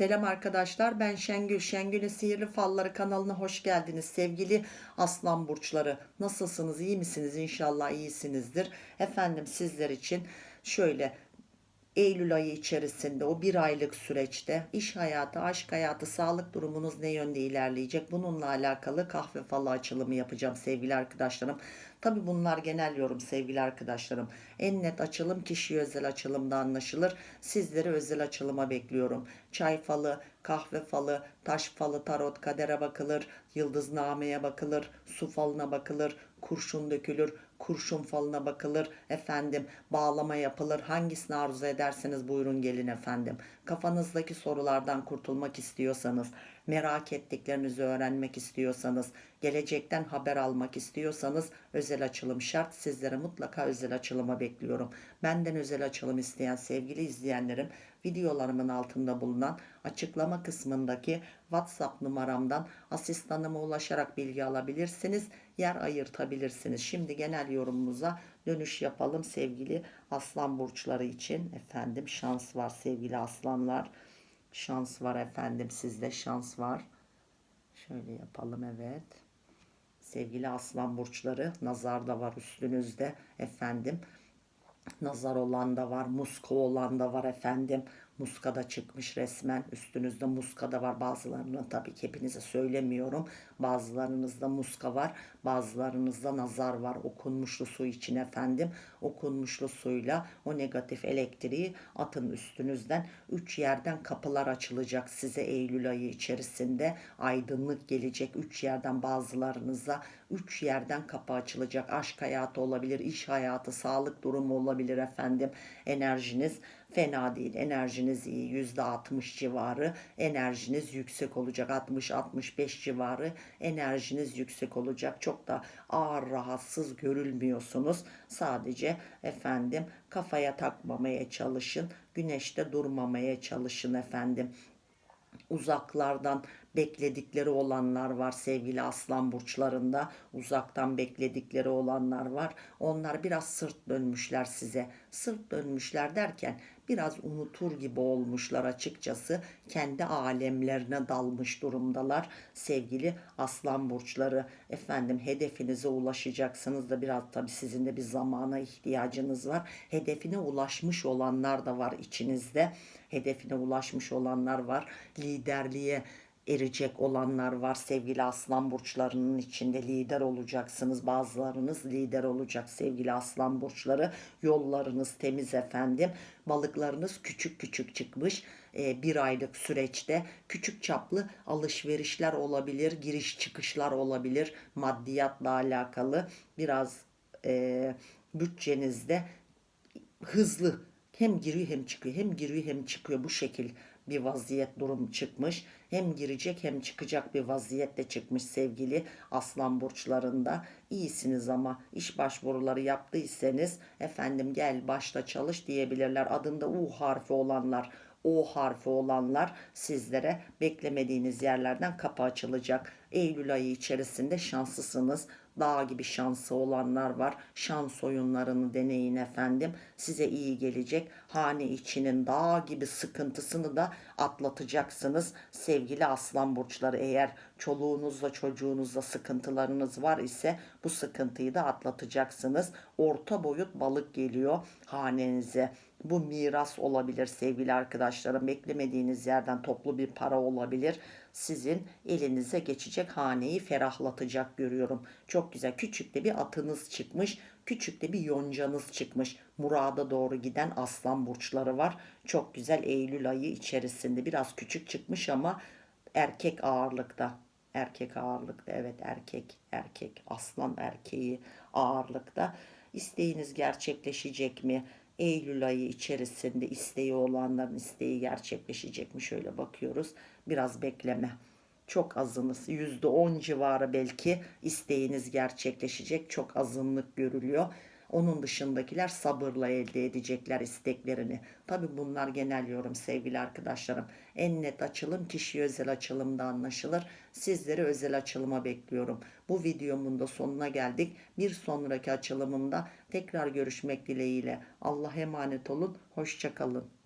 Selam arkadaşlar ben Şengül. Şengül'ün Sihirli Falları kanalına hoş geldiniz. Sevgili aslan burçları nasılsınız iyi misiniz? İnşallah iyisinizdir. Efendim sizler için şöyle Eylül ayı içerisinde o bir aylık süreçte iş hayatı, aşk hayatı, sağlık durumunuz ne yönde ilerleyecek? Bununla alakalı kahve falı açılımı yapacağım sevgili arkadaşlarım. Tabi bunlar genel yorum sevgili arkadaşlarım. En net açılım kişi özel açılımda anlaşılır. Sizleri özel açılıma bekliyorum. Çay falı, kahve falı, taş falı, tarot, kadere bakılır, yıldıznameye bakılır, su falına bakılır, kurşun dökülür, kurşun falına bakılır, efendim bağlama yapılır. Hangisini arzu ederseniz buyurun gelin efendim. Kafanızdaki sorulardan kurtulmak istiyorsanız, merak ettiklerinizi öğrenmek istiyorsanız, gelecekten haber almak istiyorsanız özel açılım şart. Sizlere mutlaka özel açılıma bekliyorum. Benden özel açılım isteyen sevgili izleyenlerim videolarımın altında bulunan açıklama kısmındaki WhatsApp numaramdan asistanıma ulaşarak bilgi alabilirsiniz. Yer ayırtabilirsiniz. Şimdi genel yorumumuza dönüş yapalım sevgili aslan burçları için. Efendim şans var sevgili aslanlar. Şans var efendim sizde şans var. Şöyle yapalım evet. Sevgili aslan burçları nazar da var üstünüzde efendim. Nazar olan da var, muska olan da var efendim. Muska da çıkmış resmen. Üstünüzde muska da var. Bazılarının tabii ki hepinize söylemiyorum. Bazılarınızda muska var. Bazılarınızda nazar var. Okunmuşlu su için efendim. Okunmuşlu suyla o negatif elektriği atın üstünüzden. Üç yerden kapılar açılacak size Eylül ayı içerisinde. Aydınlık gelecek. Üç yerden bazılarınıza. Üç yerden kapı açılacak. Aşk hayatı olabilir, iş hayatı, sağlık durumu olabilir efendim. Enerjiniz fena değil. Enerjiniz iyi. Yüzde 60 civarı enerjiniz yüksek olacak. 60-65 civarı enerjiniz yüksek olacak. Çok da ağır rahatsız görülmüyorsunuz. Sadece efendim kafaya takmamaya çalışın. Güneşte durmamaya çalışın efendim uzaklardan bekledikleri olanlar var sevgili aslan burçlarında uzaktan bekledikleri olanlar var onlar biraz sırt dönmüşler size sırt dönmüşler derken biraz unutur gibi olmuşlar açıkçası. Kendi alemlerine dalmış durumdalar sevgili aslan burçları. Efendim hedefinize ulaşacaksınız da biraz tabi sizin de bir zamana ihtiyacınız var. Hedefine ulaşmış olanlar da var içinizde. Hedefine ulaşmış olanlar var. Liderliğe erecek olanlar var. Sevgili aslan burçlarının içinde lider olacaksınız. Bazılarınız lider olacak sevgili aslan burçları. Yollarınız temiz efendim. Balıklarınız küçük küçük çıkmış. Ee, bir aylık süreçte küçük çaplı alışverişler olabilir. Giriş çıkışlar olabilir. Maddiyatla alakalı biraz e, bütçenizde hızlı hem giriyor hem çıkıyor hem giriyor hem çıkıyor bu şekil bir vaziyet durum çıkmış. Hem girecek hem çıkacak bir vaziyette çıkmış sevgili aslan burçlarında. İyisiniz ama iş başvuruları yaptıysanız efendim gel başla çalış diyebilirler. Adında U harfi olanlar o harfi olanlar sizlere beklemediğiniz yerlerden kapı açılacak. Eylül ayı içerisinde şanslısınız dağ gibi şansı olanlar var. Şans oyunlarını deneyin efendim. Size iyi gelecek. Hane içinin dağ gibi sıkıntısını da atlatacaksınız. Sevgili aslan burçları eğer çoluğunuzla çocuğunuzla sıkıntılarınız var ise bu sıkıntıyı da atlatacaksınız. Orta boyut balık geliyor hanenize. Bu miras olabilir sevgili arkadaşlarım. Beklemediğiniz yerden toplu bir para olabilir. Sizin elinize geçecek haneyi ferahlatacak görüyorum. Çok güzel. Küçük de bir atınız çıkmış. Küçük de bir yoncanız çıkmış. Murada doğru giden aslan burçları var. Çok güzel Eylül ayı içerisinde. Biraz küçük çıkmış ama erkek ağırlıkta. Erkek ağırlıkta evet erkek erkek aslan erkeği ağırlıkta. İsteğiniz gerçekleşecek mi? Eylül ayı içerisinde isteği olanların isteği gerçekleşecek mi? Şöyle bakıyoruz. Biraz bekleme. Çok azınız. %10 civarı belki isteğiniz gerçekleşecek. Çok azınlık görülüyor. Onun dışındakiler sabırla elde edecekler isteklerini. Tabi bunlar genel yorum sevgili arkadaşlarım. En net açılım kişi özel açılımda anlaşılır. Sizleri özel açılıma bekliyorum. Bu videomun da sonuna geldik. Bir sonraki açılımımda tekrar görüşmek dileğiyle. Allah emanet olun. Hoşçakalın.